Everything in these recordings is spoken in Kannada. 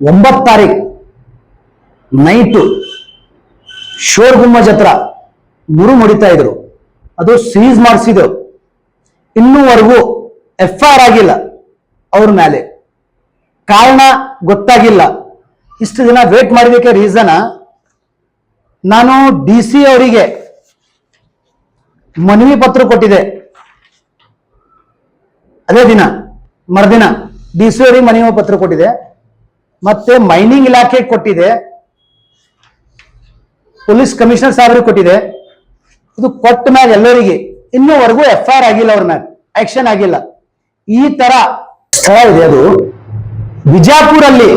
ಒಂಬತ್ತು ತಾರೀಕು ನೈಟು, ಶೋರ್ಗುಮ್ಮಜ್ ಹತ್ರ ಮುರು ಮುಡಿತಾ ಇದ್ರು. ಅದು ಸೀಸ್ ಮಾಡಿಸಿದ್ರು. ಇನ್ನೂವರೆಗೂ ಎಫ್ ಆರ್ ಆಗಿಲ್ಲ ಅವ್ರ ಮೇಲೆ ಕಾರಣ ಗೊತ್ತಾಗಿಲ್ಲ. ಇಷ್ಟು ದಿನ ವೇಟ್ ಮಾಡಬೇಕೆ ರೀಸನ್ ನಾನು ಡಿ ಸಿ ಅವರಿಗೆ ಮನವಿ ಪತ್ರ ಕೊಟ್ಟಿದೆ ಅದೇ ದಿನ, ಮರುದಿನ ಡಿ ಸಿ ಅವರಿಗೆ ಮನವಿ ಪತ್ರ ಕೊಟ್ಟಿದೆ ಮತ್ತೆ ಮೈನಿಂಗ್ ಇಲಾಖೆ ಕೊಟ್ಟಿದೆ. ಪೊಲೀಸ್ ಕಮಿಷನರ್ ಸಾಹೇಬ್ರಿಗೆ ಕೊಟ್ಟಿದೆ. ಇದು ಕೊಟ್ಟ ಮ್ಯಾಗ ಎಲ್ಲರಿಗೆ, ಇನ್ನೂವರೆಗೂ ಎಫ್ ಆರ್ ಆಗಿಲ್ಲ ಅವ್ರ ಮ್ಯಾಗ ಆಕ್ಷನ್ ಆಗಿಲ್ಲ. ಈ ತರ ಸ್ಥಳ ಇದೆ ಅದು. ಬಿಜಾಪುರಲ್ಲಿ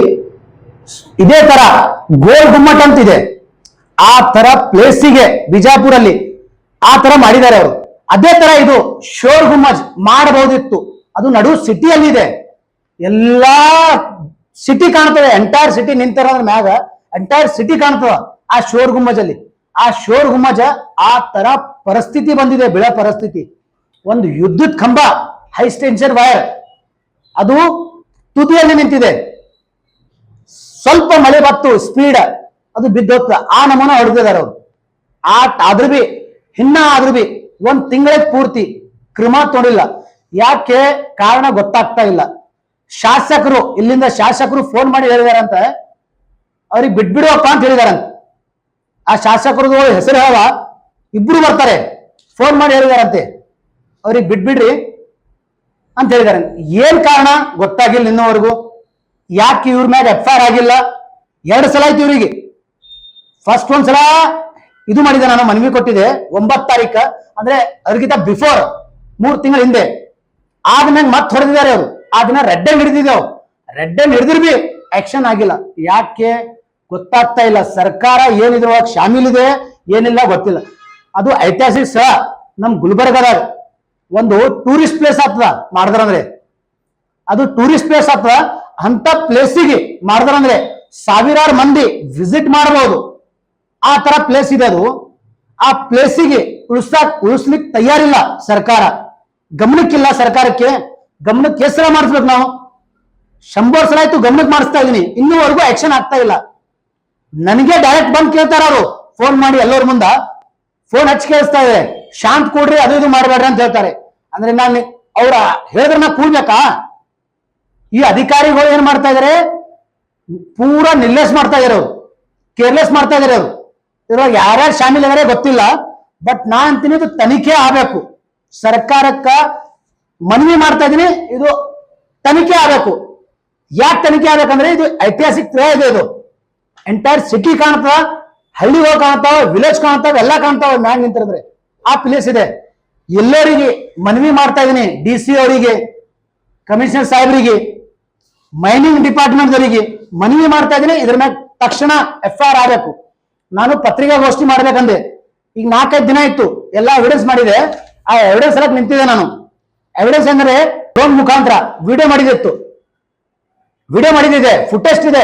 ಇದೇ ತರ ಗೋಲ್ ಗುಮ್ಮಟ್ ಅಂತ ಇದೆ. ಆ ತರ ಪ್ಲೇಸಿಗೆ ಬಿಜಾಪುರಲ್ಲಿ ಆ ತರ ಮಾಡಿದ್ದಾರೆ ಅವರು. ಅದೇ ತರ ಇದು ಶೋರ್ ಗುಮ್ಮಜ್ ಮಾಡಬಹುದಿತ್ತು. ಅದು ನಡು ಸಿಟಿಯಲ್ಲಿದೆ ಎಲ್ಲಾ ಸಿಟಿ ಕಾಣ್ತದೆ ಎಂಟೈರ್ ಸಿಟಿ ನಿಂತಿರೋದ್ರ ಮ್ಯಾಗ ಎಂಟೈರ್ ಸಿಟಿ ಕಾಣ್ತದ ಆ ಶೋರ್ ಗುಮ್ಮಜಲ್ಲಿ. ಆ ಶೋರ್ ಗುಮ್ಮಜ ಆ ತರ ಪರಿಸ್ಥಿತಿ ಬಂದಿದೆ, ಬೆಳೆ ಪರಿಸ್ಥಿತಿ. ಒಂದು ಯುದ್ಧದ ಕಂಬ ಹೈ ವೈರ್ ಅದು ತುದಿಯಲ್ಲಿ ನಿಂತಿದೆ. ಸ್ವಲ್ಪ ಮಳೆ ಬತ್ತು ಸ್ಪೀಡ್ ಅದು ಬಿದ್ದೋಗ್ತದೆ ಆ ನಮೂನ ಹೊಡೆದಿದ್ದಾರೆ ಅವರು. ಆ ಆದ್ರೂ ಬಿ, ಹಿನ್ನ ಆದ್ರೂ ಬಿ, ಒಂದ್ ತಿಂಗಳ ಪೂರ್ತಿ ಕ್ರಮ ತೊಡಿಲ್ಲ ಯಾಕೆ? ಕಾರಣ ಗೊತ್ತಾಗ್ತಾ ಇಲ್ಲ. ಶಾಸಕರು, ಇಲ್ಲಿಂದ ಶಾಸಕರು ಫೋನ್ ಮಾಡಿ ಹೇಳಿದಾರಂತ, ಅವ್ರಿಗೆ ಬಿಟ್ಬಿಡುವಪ್ಪ ಅಂತ ಹೇಳಿದಾರಂತ. ಆ ಶಾಸಕರದು ಹೆಸರು ಹೇಳ ಇಬ್ರು ಬರ್ತಾರೆ ಫೋನ್ ಮಾಡಿ ಹೇಳಿದಾರಂತೆ. ಅವ್ರಿಗೆ ಬಿಟ್ಬಿಡ್ರಿ ಅಂತ ಹೇಳಿದಾರೆ ಏನ್ ಕಾರಣ? ಗೊತ್ತಾಗಿಲ್ಲ ಇನ್ನೂವರೆಗೂ. ಯಾಕೆ ಇವ್ರ ಮ್ಯಾಗ ಎಫ್ ಆರ್ ಆಗಿಲ್ಲ? ಎರಡು ಸಲ ಆಯ್ತು ಇವರಿಗೆ. ಫಸ್ಟ್ ಒಂದ್ಸಲ ಇದು ಮಾಡಿದೆ, ನಾನು ಮನವಿ ಕೊಟ್ಟಿದೆ, ಒಂಬತ್ತು ತಾರೀಕ, ಅಂದ್ರೆ ಅದಕ್ಕಿಂತ ಬಿಫೋರ್ ಮೂರು ತಿಂಗಳ ಹಿಂದೆ. ಆದ್ಮೇಲೆ ಮತ್ತೆ ಹೊಡೆದಿದ್ದಾರೆ ಅವರು. ಆ ದಿನ ರೆಡ್ ಅಂಡ್ ಹಿಡಿದಿದ್ದೇವು ರೆಡ್ ಅಂಡ್ ಹಿಡಿದ್ರು ಬಿ ಆಕ್ಷನ್ ಆಗಿಲ್ಲ. ಯಾಕೆ? ಗೊತ್ತಾಗ್ತಾ ಇಲ್ಲ. ಸರ್ಕಾರ ಏನಿದ್ರೊಳಗೆ ಶಾಮೀಲಿದೆ, ಏನಿಲ್ಲ ಗೊತ್ತಿಲ್ಲ. ಅದು ಐತಿಹಾಸಿಕ ಸ್ಥಳ. ನಮ್ ಗುಲ್ಬರ್ಗದಾಗ ಒಂದು ಟೂರಿಸ್ಟ್ ಪ್ಲೇಸ್ ಆಗ್ತದ ಮಾಡಿದ್ರಂದ್ರೆ ಅದು ಟೂರಿಸ್ಟ್ ಪ್ಲೇಸ್ ಆಗ್ತದ. ಅಂತ ಪ್ಲೇಸಿಗೆ ಮಾಡಿದ್ರಂದ್ರೆ ಸಾವಿರಾರು ಮಂದಿ ವಿಸಿಟ್ ಮಾಡಬಹುದು ಆ ತರ ಪ್ಲೇಸ್ ಇದೆ ಅದು. ಆ ಪ್ಲೇಸಿಗೆ ಉಳಿಸ್ತಾ ಉಳಿಸ್ಲಿಕ್ಕೆ ತಯಾರಿಲ್ಲ ಸರ್ಕಾರ. ಗಮನಕ್ಕಿಲ್ಲ ಸರ್ಕಾರಕ್ಕೆ. ಗಮನಕ್ಕೆ ಹೆಸರ ಮಾಡಿಸ್ಬೇಕು ನಾವು. ಶಂಬರ್ ಸಲ ಆಯ್ತು ಗಮನಕ್ಕೆ ಮಾಡಿಸ್ತಾ ಇದೀನಿ. ಇನ್ನೂವರೆಗೂ ಆಕ್ಷನ್ ಆಗ್ತಾ ಇಲ್ಲ. ನನಗೆ ಡೈರೆಕ್ಟ್ ಬಂದು ಕೇಳ್ತಾರ ಅವರು ಫೋನ್ ಮಾಡಿ ಎಲ್ಲರ ಮುಂದ. ಫೋನ್ ಹಚ್ಚಿ ಕೇಳಿಸ್ತಾ ಇದೆ. ಶಾಂತ್ ಕೊಡ್ರಿ, ಅದು ಇದು ಮಾಡಬೇಡ್ರಿ ಅಂತ ಹೇಳ್ತಾರೆ. ಅಂದ್ರೆ ನಾನು ಅವರ ಹೇಳಿದ್ರನ್ನ ನಾ ಈ ಅಧಿಕಾರಿಗಳು ಏನ್ ಮಾಡ್ತಾ ಇದಾರೆ? ಪೂರಾ ನಿರ್ಲೇಸ್ ಮಾಡ್ತಾ ಇದಾರೆ ಅವ್ರು. ಕೇರ್ಲೆಸ್ ಮಾಡ್ತಾ ಇದಾರೆ ಅವರು. ಇದ್ರೊಳಗೆ ಯಾರ್ಯಾರು ಶಾಮಿಲ್ ಇದಾರೆ ಗೊತ್ತಿಲ್ಲ. ಬಟ್ ನಾ ಅಂತೀನಿ ಇದು ತನಿಖೆ ಆಗ್ಬೇಕು. ಸರ್ಕಾರಕ್ಕ ಮನವಿ ಮಾಡ್ತಾ ಇದೀನಿ, ಇದು ತನಿಖೆ ಆಗಬೇಕು. ಯಾಕೆ ತನಿಖೆ ಆಗಬೇಕಂದ್ರೆ ಇದು ಐತಿಹಾಸಿಕ ಸ್ಥಳ ಇದೆ ಇದು. ಎಂಟೈರ್ ಸಿಟಿ ಕಾಣ್ತಾವ, ಹಳ್ಳಿಗಳು ಕಾಣ್ತಾವ ವಿಲೇಜ್ ಕಾಣ್ತಾವ, ಎಲ್ಲ ಕಾಣ್ತಾವ ಮ್ಯಾಂಗ್ ನಿಂತಿರಿದ್ರೆ. ಆ ಪ್ಲೇಸ್ ಇದೆ. ಎಲ್ಲರಿಗೆ ಮನವಿ ಮಾಡ್ತಾ ಇದೀನಿ ಡಿ ಸಿ ಅವರಿಗೆ ಕಮಿಷನರ್ ಸಾಹೇಬರಿಗೆ ಮೈನಿಂಗ್ ಡಿಪಾರ್ಟ್ಮೆಂಟ್ ಅವರಿಗೆ ಮನವಿ ಮಾಡ್ತಾ ಇದೀನಿ, ಇದ್ರ ಮ್ಯಾಗ ತಕ್ಷಣ ಎಫ್ ಆರ್ ಆಗಬೇಕು. ನಾನು ಪತ್ರಿಕಾಗೋಷ್ಠಿ ಮಾಡ್ಬೇಕಂದೆ. ಈಗ ನಾಲ್ಕೈದು ದಿನ ಇತ್ತು, ಎಲ್ಲಾ ಎವಿಡೆನ್ಸ್ ಮಾಡಿದೆ. ಆ ಎವಿಡೆನ್ಸ್ ಎಲ್ಲ ನಿಂತಿದೆ ನಾನು. ಎವಿಡೆನ್ಸ್ ಅಂದ್ರೆ ಡ್ರೋನ್ ಮುಖಾಂತರ ವಿಡಿಯೋ ಮಾಡಿದಿತ್ತು. ವಿಡಿಯೋ ಮಾಡಿದಿದೆ ಫುಟೆಸ್ಟ್ ಇದೆ,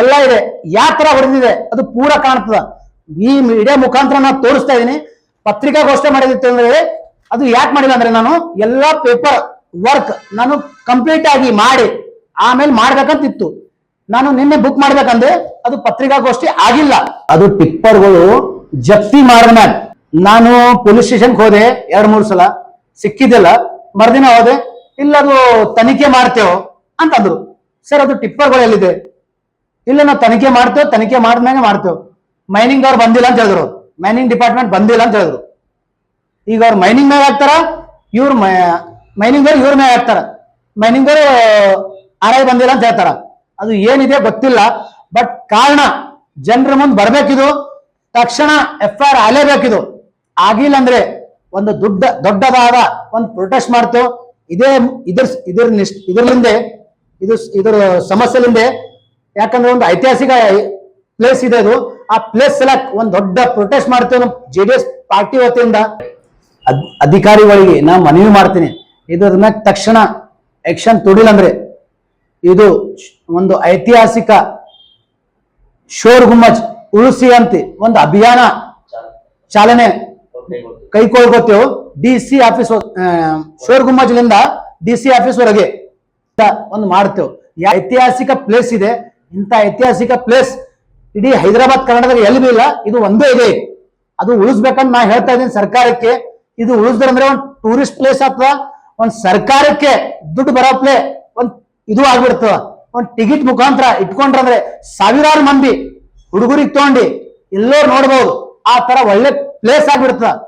ಎಲ್ಲ ಇದೆ. ಯಾವ ತರ ಹೊಡೆದಿದೆ? ಅದು ಪೂರ ಕಾಣ್ತದ. ಈ ಮೀಡಿಯಾ ಮುಖಾಂತರ ನಾನು ತೋರಿಸ್ತಾ ಇದ್ದೀನಿ ಪತ್ರಿಕಾಗೋಷ್ಠಿ ಮಾಡಿದಿತ್ತು ಅಂದ್ರೆ ಅದು ಯಾಕೆ ಮಾಡಿಲ್ಲ ಅಂದ್ರೆ ನಾನು ಎಲ್ಲಾ ಪೇಪರ್ ವರ್ಕ್ ನಾನು ಕಂಪ್ಲೀಟ್ ಆಗಿ ಮಾಡಿ, ಆಮೇಲೆ ಮಾಡ್ಬೇಕಂತಿತ್ತು. ನಾನು ನಿನ್ನೆ ಬುಕ್ ಮಾಡ್ಬೇಕಂದ್ರೆ ಅದು ಪತ್ರಿಕಾಗೋಷ್ಠಿ ಆಗಿಲ್ಲ. ಅದು ಟಿಪ್ಪರ್ಗಳು ಜಪ್ತಿ ಮಾಡಿದ ನಾನು ಪೊಲೀಸ್ ಸ್ಟೇಷನ್ಗೆ ಹೋದೆ ಎರಡ್ ಮೂರು ಸಲ. ಸಿಕ್ಕಿದ್ದಿಲ್ಲ ಮರ್ದಿನ ಹೋದೆ, ಇಲ್ಲ ಅದು ತನಿಖೆ ಮಾಡ್ತೇವೆ ಅಂತಂದ್ರು. ಸರ್, ಅದು ಟಿಪ್ಪರ್ಗಳು ಎಲ್ಲಿದೆ ಇಲ್ಲ, ನಾವು ತನಿಖೆ ಮಾಡ್ತೇವೆ, ತನಿಖೆ ಮಾಡಿದ್ಮೇಲೆ ಮಾಡ್ತೇವೆ. ಮೈನಿಂಗ್ ಅವ್ರು ಬಂದಿಲ್ಲ ಅಂತ ಹೇಳಿದ್ರು. ಮೈನಿಂಗ್ ಡಿಪಾರ್ಟ್ಮೆಂಟ್ ಬಂದಿಲ್ಲ ಅಂತ ಹೇಳಿದ್ರು. ಈಗ ಅವ್ರು ಮೈನಿಂಗ್ ಮೇಲೆ ಹಾಕ್ತಾರ, ಇವ್ರು ಮೈನಿಂಗ್ ಅವ್ರು ಇವ್ರ ಮೇಲೆ ಹಾಕ್ತಾರ. ಮೈನಿಂಗ್ ಅವರು ಆರ್ ಐ ಬಂದಿಲ್ಲ ಅಂತ ಹೇಳ್ತಾರ. ಅದು ಏನಿದೆ ಗೊತ್ತಿಲ್ಲ, ಬಟ್ ಕಾರಣ ಜನರ ಮುಂದೆ ಬರ್ಬೇಕಿದು, ತಕ್ಷಣ ಎಫ್ ಐ ಆರ್ ಆಗಿಲ್ಲ ಅಂದ್ರೆ ಒಂದು ದೊಡ್ಡ ದೊಡ್ಡದಾದ ಒಂದು ಪ್ರೊಟೆಸ್ಟ್ ಮಾಡ್ತೇವೆ ಇದೇ ಇದ್ರ ಇದ್ರ ನಿಷ್ಠ ಇದ್ರಲಿಂದ ಇದು ಇದ್ರ ಸಮಸ್ಯೆಲಿಂದ ಯಾಕಂದ್ರೆ ಒಂದು ಐತಿಹಾಸಿಕ ಪ್ಲೇಸ್ ಇದೆ ಅದು. ಆ ಪ್ಲೇಸ್ ಎಲ್ಲ ಒಂದ್ ದೊಡ್ಡ ಪ್ರೊಟೆಸ್ಟ್ ಮಾಡ್ತೇವೆ ಜೆ ಡಿ ಎಸ್ ಪಾರ್ಟಿ ವತಿಯಿಂದ. ಅಧಿಕಾರಿಗಳಿಗೆ ನಾ ಮನವಿ ಮಾಡ್ತೀನಿ. ಇದ್ರ ತಕ್ಷಣ ಆಕ್ಷನ್ ತೊಡಿಲ್ಲ ಅಂದ್ರೆ ಇದು ಒಂದು ಐತಿಹಾಸಿಕ ಶೋರ್ ಗುಮ್ಮಜ್ ಉಳಿಸಿ ಅಂತ ಒಂದು ಅಭಿಯಾನ ಚಾಲನೆ. ಕೈಗೊಳ್ಕೋತೇವೆ ಡಿ ಸಿ ಆಫೀಸ್ ಶೋರ್ ಗುಮ್ಮಜ್ಲಿಂದ ಡಿ ಸಿ ಆಫೀಸ್ ವರೆಗೆ ಒಂದು ಮಾಡ್ತೇವೆ. ಐತಿಹಾಸಿಕ ಪ್ಲೇಸ್ ಇದೆ. ಇಂಥ ಐತಿಹಾಸಿಕ ಪ್ಲೇಸ್ ಇಡೀ ಹೈದರಾಬಾದ್ ಕರ್ನಾಟಕದಲ್ಲಿ ಎಲ್ಲಿ ಇಲ್ಲ. ಇದು ಒಂದೇ ಇದೆ. ಅದು ಉಳಿಸ್ಬೇಕಂತ ನಾ ಹೇಳ್ತಾ ಇದ್ದೀನಿ ಸರ್ಕಾರಕ್ಕೆ. ಇದು ಉಳಿಸ್ದಂದ್ರೆ ಒಂದು ಟೂರಿಸ್ಟ್ ಪ್ಲೇಸ್ ಅಥವಾ ಒಂದು ಸರ್ಕಾರಕ್ಕೆ ದುಡ್ಡು ಬರೋ ಪ್ಲೇ ಒಂದ್ ಇದು ಆಗ್ಬಿಡ್ತದ ಒಂದು ಟಿಕೆಟ್ ಮುಖಾಂತರ ಇಟ್ಕೊಂಡ್ರಂದ್ರೆ ಸಾವಿರಾರು ಮಂದಿ ಹುಡುಗರಿಗೆ ತಗೊಂಡು ಎಲ್ಲೋ ನೋಡ್ಬೋದು. ಆ ತರ ಒಳ್ಳೆ ಪ್ಲೇಸ್ ಆಗ್ಬಿಡ್ತದ.